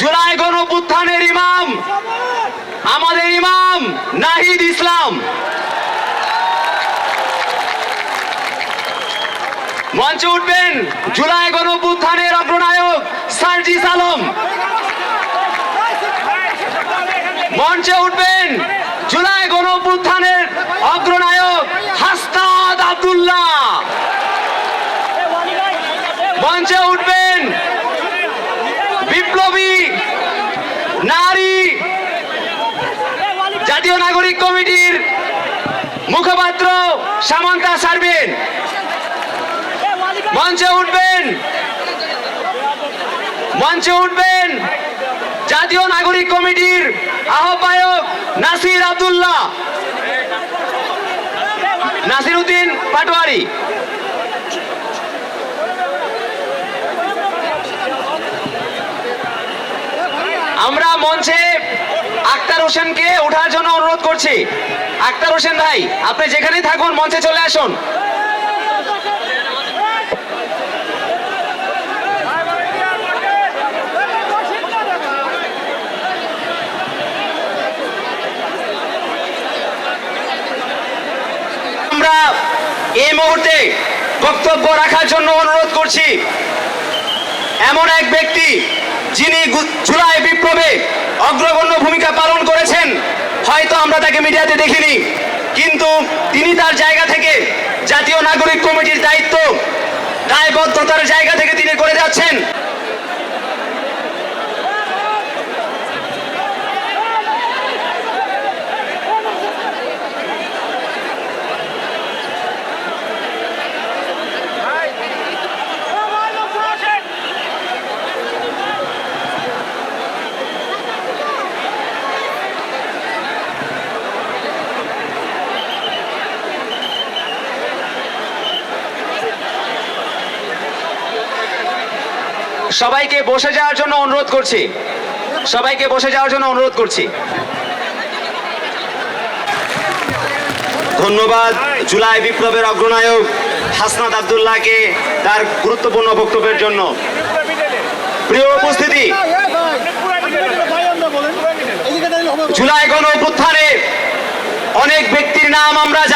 জুলাই গণপুত্থানের ইমাম। আমাদের ইমাম নাহিদ ইসলাম। মঞ্চে উঠবেন জুলাই গণপুত্থানের অগ্রনায়ক সার্জিস আলম। মঞ্চে উঠবেন জুলাই গণপুত্থানের অগ্রনায়ক হাস্তাদ আব্দুল্লাহ। মঞ্চে উঠবেন বিপ্লবী নারী, জাতীয় নাগরিক কমিটির মুখপাত্র সামান্তা সারবেন। মঞ্চে উঠবেন। মঞ্চে উঠবেন জাতীয় নাগরিক কমিটির আহ্বায়ক নাসির আব্দুল্লাহ। নাসির উদ্দিন পাটোয়ারি। আমরা মঞ্চে আক্তার হোসেনকে ওঠার জন্য অনুরোধ করছি। আক্তার হোসেন ভাই, আপনি যেখানেই থাকুন, মঞ্চে চলে আসুন। আমরা এই মুহূর্তে বক্তব্য রাখার জন্য অনুরোধ করছি। এমন এক ব্যক্তি যিনি জুলাই বিপ্লবে অগ্রগণ্য ভূমিকা পালন করেছেন, হয়তো আমরা তাকে মিডিয়াতে দেখিনি। কিন্তু তিনি তার জায়গা থেকে জাতীয় নাগরিক কমিটির দায়িত্ব, দায়বদ্ধতার জায়গা থেকে তিনি করে যাচ্ছেন। সবাইকে বসে যাওয়ার জন্য অনুরোধ করছি। সবাইকে বসে যাওয়ার জন্য অনুরোধ করছি। ধন্যবাদ, জুলাই বিপ্লবের অগ্রনায়ক হাসনাত আব্দুল্লাহকে তার গুরুত্বপূর্ণ বক্তব্যের জন্য। প্রিয় উপস্থিতি, জুলাই গণ অভ্যুত্থানে অনেক ব্যক্তির নাম আমরা জানি।